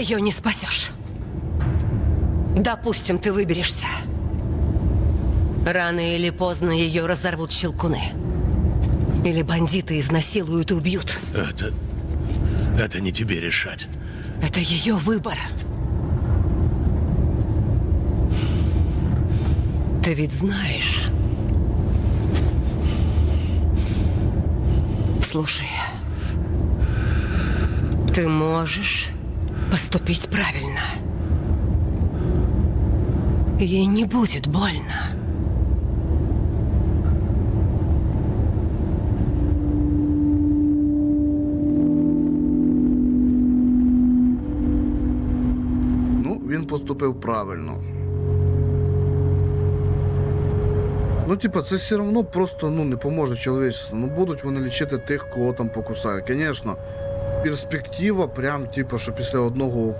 Ее не спасешь. Допустим, ты выберешься. Рано или поздно ее разорвут щелкуны. Или бандиты изнасилуют и убьют. Это... Это не тебе решать. Это ее выбор. Ты ведь знаешь. Слушай, ты можешь поступить правильно. Ей не будет больно. Ну, він поступив правильно. Ну, типа, це все одно просто ну, не поможе чоловічеству. Ну, будуть вони лічити тих, кого там покусають. Звісно, перспектива, прям, типа, що після одного